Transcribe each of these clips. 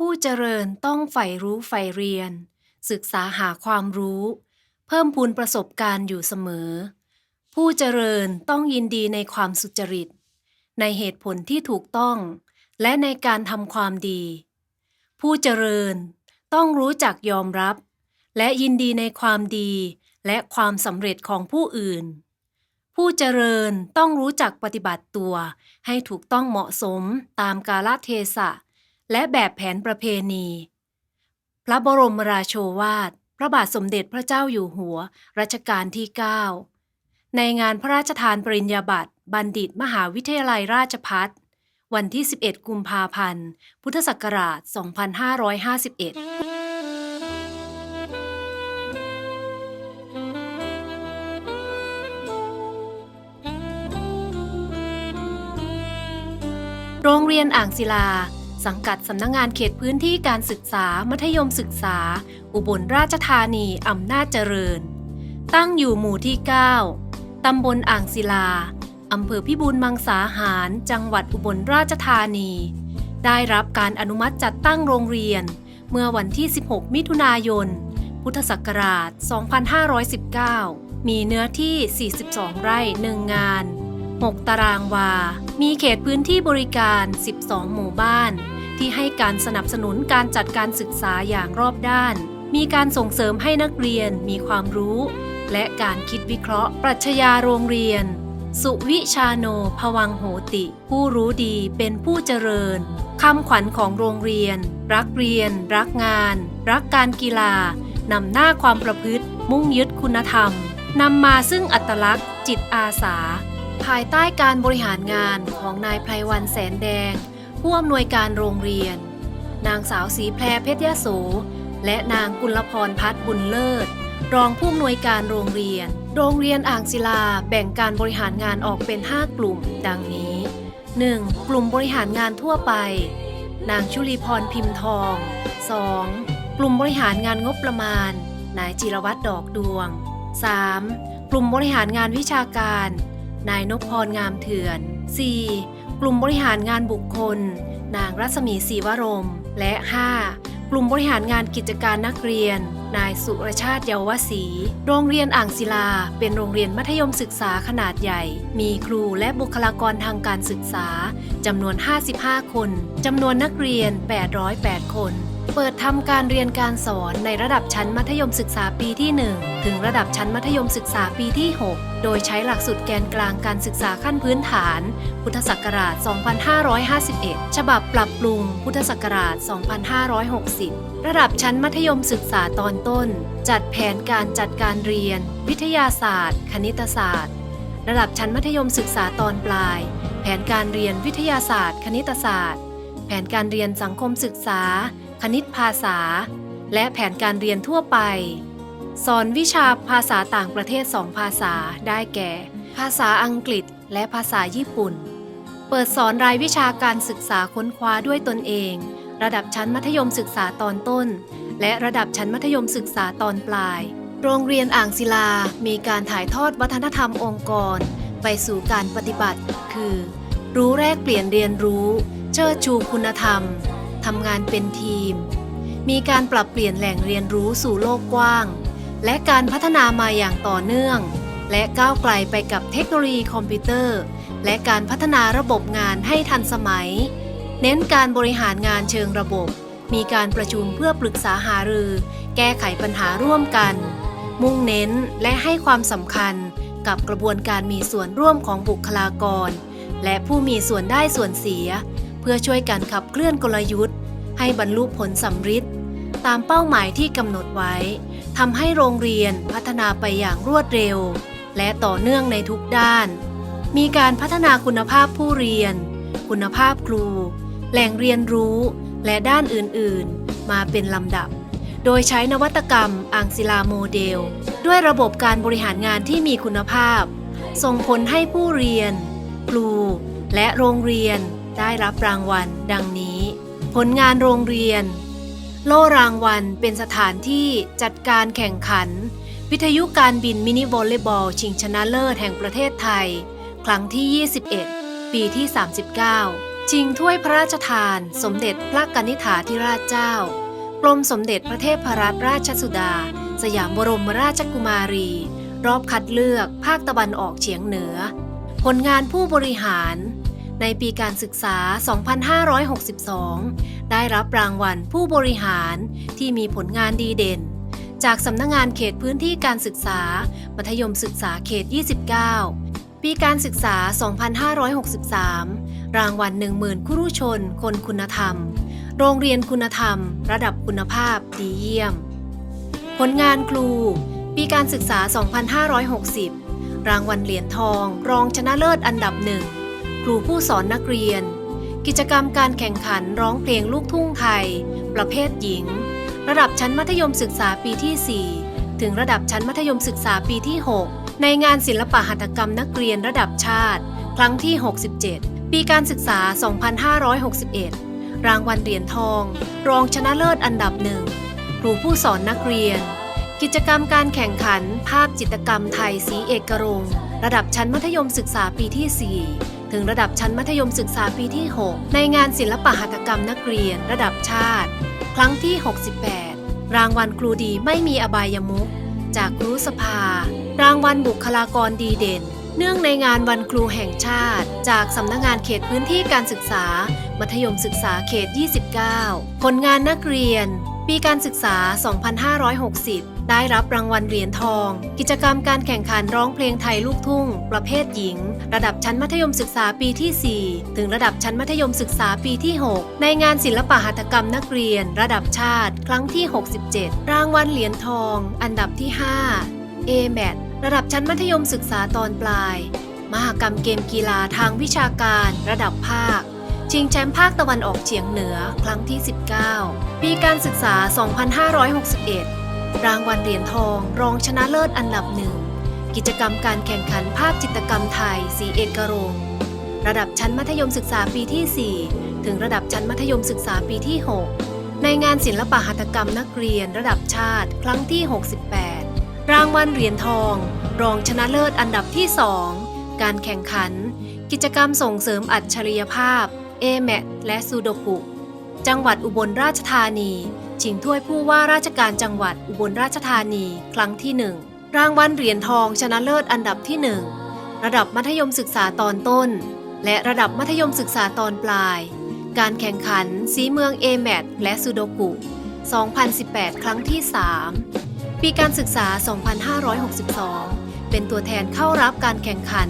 ผู้เจริญต้องใฝ่รู้ใฝ่เรียน ศึกษาหาความรู้ เพิ่มพูนประสบการณ์อยู่เสมอ ผู้เจริญต้องยินดีในความสุจริต ในเหตุผลที่ถูกต้อง และในการทำความดี ผู้เจริญต้องรู้จักยอมรับ และยินดีในความดีและความสำเร็จของผู้อื่น ผู้เจริญต้องรู้จักปฏิบัติตัวให้ถูกต้องเหมาะสมตามกาลเทศะ และแบบแผนประเพณี พระบรมราโชวาท พระบาทสมเด็จพระเจ้าอยู่หัว รัชกาลที่ 9 ในงานพระราชทานปริญญาบัตรบัณฑิตมหาวิทยาลัยราชพัฒวันที่ 11 กุมภาพันธ์ พุทธศักราช 2551โรงเรียนอ่างศิลา สังกัดสำนักงงานเขตพื้นที่การศึกษามัธยมศึกษา อุบลราชธานีอำนาจเจริญ ตั้งอยู่หมู่ที่ 9 ตำบลอ่างศิลา อำเภอพิบูลมังสาหาร จังหวัดอุบลราชธานี ได้รับการอนุมัติจัดตั้งโรงเรียน เมื่อวันที่ 16 มิถุนายน พุทธศักราช 2519 มีเนื้อที่ 42 ไร่ 1 งาน6ตารางวา มีเขตพื้นที่บริการ 12 หมู่บ้าน ที่ให้การสนับสนุนการจัดการศึกษาอย่างรอบด้าน มีการส่งเสริมให้นักเรียนมีความรู้ และการคิดวิเคราะห์ ปรัชญาโรงเรียน สุวิชาโนภวังโหติ ผู้รู้ดีเป็นผู้เจริญคำขวัญของโรงเรียน รักเรียน รักงาน รักการกีฬานำหน้าความประพฤติ มุ่งยึดคุณธรรมนำมาซึ่งอัตลักษณ์ จิตอาสา ภายใต้การบริหารงานของนายไพรวันแสนแดง ผู้อำนวยการโรงเรียน นางสาวสีแพรเพชรยโส และนางกุลพรพัฒน์บุญเลิศ รองผู้อำนวยการโรงเรียน โรงเรียนอ่างศิลาแบ่งการบริหารงานออกเป็น 5 กลุ่ม ดังนี้ 1. กลุ่มบริหารงานทั่วไป นางชุลีพรพิมพ์ทอง 2. กลุ่มบริหารงานงบประมาณ นายจิรวัตรดอกดวง 3. กลุ่มบริหารงานวิชาการ นายนพพรงามเถื่อน 4. กลุ่มบริหารงานบุคคล นางรัศมีศรีวรม และ 5. กลุ่มบริหารงานกิจการนักเรียนนายสุรชาติเยาวศรีโรงเรียนอ่างศิลา เป็นโรงเรียนมัธยมศึกษาขนาดใหญ่ มีครูและบุคลากรทางการศึกษาจำนวน 55 คนจำนวนนักเรียน 808 คน เปิดทำการเรียนการสอนในระดับชั้นมัธยมศึกษาปีที่ 1 ถึงระดับชั้นมัธยมศึกษาปีที่ 6 โดยใช้หลักสูตรแกนกลางการศึกษาขั้นพื้นฐาน พุทธศักราช 2551 ฉบับปรับปรุง พุทธศักราช 2560 ระดับชั้นมัธยมศึกษาตอนต้น จัดแผนการจัดการเรียน วิทยาศาสตร์ คณิตศาสตร์ ระดับชั้นมัธยมศึกษาตอนปลาย แผนการเรียนวิทยาศาสตร์ คณิตศาสตร์ แผนการเรียนสังคมศึกษา คณิตภาษา และแผนการเรียนทั่วไป สอนวิชาภาษาต่างประเทศ2ภาษาได้แก่ ภาษาอังกฤษ และภาษาญี่ปุ่น เปิดสอนรายวิชาการศึกษาค้นคว้าด้วยตนเอง ระดับชั้นมัธยมศึกษาตอนต้น และระดับชั้นมัธยมศึกษาตอนปลาย โรงเรียนอ่างศิลา มีการถ่ายทอดวัฒนธรรมองค์กร ไปสู่การปฏิบัติ คือ รู้แรกเปลี่ยนเรียนรู้ เชิดชูคุณธรรม ทำงานเป็นทีม มีการปรับเปลี่ยนแหล่งเรียนรู้สู่โลกกว้าง และการพัฒนามาอย่างต่อเนื่อง และก้าวไกลไปกับเทคโนโลยีคอมพิวเตอร์ และการพัฒนาระบบงานให้ทันสมัย เน้นการบริหารงานเชิงระบบ มีการประชุมเพื่อปรึกษาหารือ แก้ไขปัญหาร่วมกัน มุ่งเน้นและให้ความสำคัญกับกระบวนการมีส่วนร่วมของบุคลากร และผู้มีส่วนได้ส่วนเสีย เพื่อช่วยกันขับเคลื่อนกลยุทธ์ ให้บรรลุผลสำฤทธิ์ตามเป้าหมายที่กำหนดไว้ทำให้โรงเรียนพัฒนาไปอย่างรวดเร็ว และต่อเนื่องในทุกด้าน มีการพัฒนาคุณภาพผู้เรียน คุณภาพครู แหล่งเรียนรู้และด้านอื่นๆ มาเป็นลำดับ โดยใช้นวัตกรรมอ่างศิลาโมเดล ด้วยระบบการบริหารงานที่มีคุณภาพ ส่งผลให้ผู้เรียน ครู และโรงเรียนได้รับรางวัลดังนี้ ผลงานโรงเรียน โล่รางวัลเป็นสถานที่จัดการแข่งขัน วิทยุการบินมินิวอลเลย์บอล ชิงชนะเลิศแห่งประเทศไทย ครั้งที่ 21 ปีที่ 39 ชิงถ้วยพระราชทาน สมเด็จพระกนิษฐาธิราชเจ้ากรมสมเด็จพระเทพรัตนราชสุดา สยามบรมราชกุมารี รอบคัดเลือกภาคตะวันออกเฉียงเหนือ ผลงานผู้บริหาร ในปีการศึกษา 2562 ได้รับรางวัลผู้บริหารที่มีผลงานดีเด่น จากสำนักงงานเขตพื้นที่การศึกษา มัธยมศึกษาเขต 29 ปีการศึกษา 2563 รางวัล10,000ครุชน คนคุณธรรม โรงเรียนคุณธรรม ระดับคุณภาพดีเยี่ยม ผลงานครู ปีการศึกษา 2560 รางวัลเหรียญทอง รองชนะเลิศอันดับหนึ่งครูผู้สอนนักเรียน กิจกรรมการแข่งขันร้องเพลงลูกทุ่งไทย ประเภทหญิง ระดับชั้นมัธยมศึกษาปีที่ 4 ถึงระดับชั้นมัธยมศึกษาปีที่ 6 ในงานศิลปะหัตถกรรมนักเรียนระดับชาติ ครั้งที่ 67 ปีการศึกษา 2561 รางวัลเหรียญทอง รองชนะเลิศอันดับหนึ่งครูผู้สอนนักเรียน กิจกรรมการแข่งขัน ภาพจิตรกรรมไทยสีเอกรงระดับชั้นมัธยมศึกษาปีที่ 4 ถึงระดับชั้นมัธยมศึกษาปีที่ 6 ในงานศิลปหัตถกรรมนักเรียน ระดับชาติ ครั้งที่ 68 รางวัลครูดีไม่มีอบายมุขจากครูสภา รางวัลบุคลากรดีเด่น เนื่องในงานวันครูแห่งชาติ จากสำนักงงานเขตพื้นที่การศึกษา มัธยมศึกษาเขต 29 ผลงานนักเรียน ปีการศึกษา 2560 ได้รับรางวัลเหรียญทอง กิจกรรมการแข่งขันร้องเพลงไทยลูกทุ่ง ประเภทหญิง ระดับชั้นมัธยมศึกษาปีที่ 4 ถึงระดับชั้นมัธยมศึกษาปีที่ 6 ในงานศิลปะหัตถกรรมนักเรียน ระดับชาติ ครั้งที่ 67 รางวัลเหรียญทอง อันดับที่ 5 a m a t ระดับชั้นมัธยมศึกษาตอนปลาย มหกรรมเกมกีฬาทางวิชาการระดับภาค ชิงแชมป์ภาคตะวันออกเฉียงเหนือครั้งที่ 19 ปีการศึกษา 2561 รางวัลเหรียญทอง รองชนะเลิศอันดับหนึ่ง กิจกรรมการแข่งขันภาพจิตรกรรมไทย สีเอกรงระดับชั้นมัธยมศึกษาปีที่ 4 ถึงระดับชั้นมัธยมศึกษาปีที่ 6 ในงานศิลปะหัตถกรรมนักเรียนระดับชาติ ครั้งที่ 68 รางวัลเหรียญทอง รองชนะเลิศอันดับที่ 2 การแข่งขัน กิจกรรมส่งเสริมอัจฉริยภาพ a m a t และซูโดกุ จังหวัดอุบลราชธานี ชิงถ้วยผู้ว่าราชการจังหวัดอุบลราชธานี ครั้งที่ 1 รางวัลเหรียญทองชนะเลิศอันดับที่ 1 ระดับมัธยมศึกษาตอนต้น และระดับมัธยมศึกษาตอนปลาย การแข่งขันสีเมือง a m a t และซูโดกุ 2018 ครั้งที่ 3 ปีการศึกษา 2562 เป็นตัวแทนเข้ารับการแข่งขัน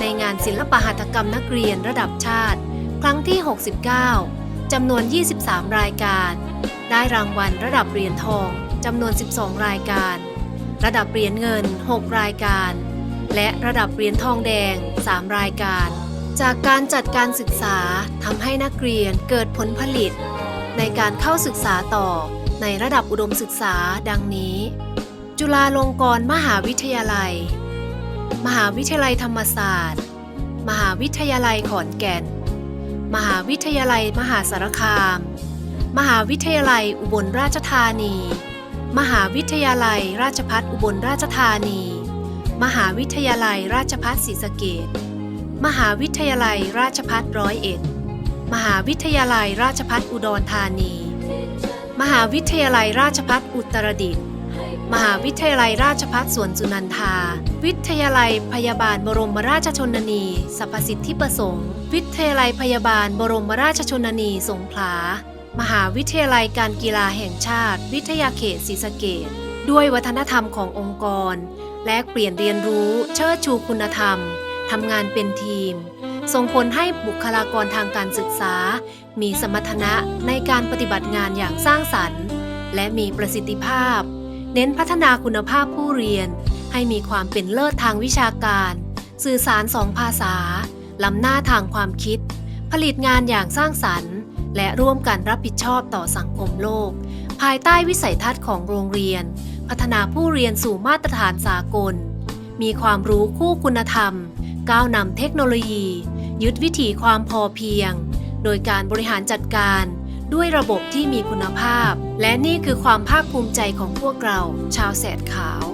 ในงานศิลปหัตถกรรมนักเรียนระดับชาติ ครั้งที่ 69 จำนวน 23 รายการ ได้รางวัลระดับเหรียญทองจำนวน 12 รายการ ระดับเหรียญเงิน 6 รายการ และระดับเหรียญทองแดง 3 รายการ จากการจัดการศึกษาทำให้นักเรียนเกิดผลผลิต ในการเข้าศึกษาต่อ ในระดับอุดมศึกษาดังนี้ จุฬาลงกรณ์มหาวิทยาลัย มหาวิทยาลัยธรรมศาสตร์ มหาวิทยาลัยขอนแก่น มหาวิทยาลัยมหาสารคาม มหาวิทยาลัยอุบลราชธานี มหาวิทยาลัยราชพัฒอุบลราชธานี มหาวิทยาลัยราชพัฒศรีสะเกษมหาวิทยาลัยราชพัฒร้อยเอ็ด มหาวิทยาลัยราชพัฒอุดรธานี มหาวิทยาลัยราชพัฒอุตรดิตถ์มหาวิทยาลัยราชภัฏสวนสุนันทา วิทยาลัยพยาบาลบรมราชชนนีสรรพสิทธิประสงค์ วิทยาลัยพยาบาลบรมราชชนนีสงขลา มหาวิทยาลัยการกีฬาแห่งชาติ วิทยาเขตศรีสะเกษด้วยวัฒนธรรมขององค์กร และเปลี่ยนเรียนรู้ เชิดชูคุณธรรม ทำงานเป็นทีม ส่งผลให้บุคลากรทางการศึกษา มีสมรรถนะในการปฏิบัติงานอย่างสร้างสรรค์ และมีประสิทธิภาพ เน้นพัฒนาคุณภาพผู้เรียน ให้มีความเป็นเลิศทางวิชาการ สื่อสารสองภาษา ล้ำหน้าทางความคิด ผลิตงานอย่างสร้างสรรค์ และร่วมกันรับผิดชอบต่อสังคมโลก ภายใต้วิสัยทัศน์ของโรงเรียน พัฒนาผู้เรียนสู่มาตรฐานสากล มีความรู้คู่คุณธรรม ก้าวนำเทคโนโลยี ยึดวิถีความพอเพียง โดยการบริหารจัดการด้วยระบบที่มีคุณภาพ และนี่คือความภาคภูมิใจของพวกเรา ชาวแสดขาว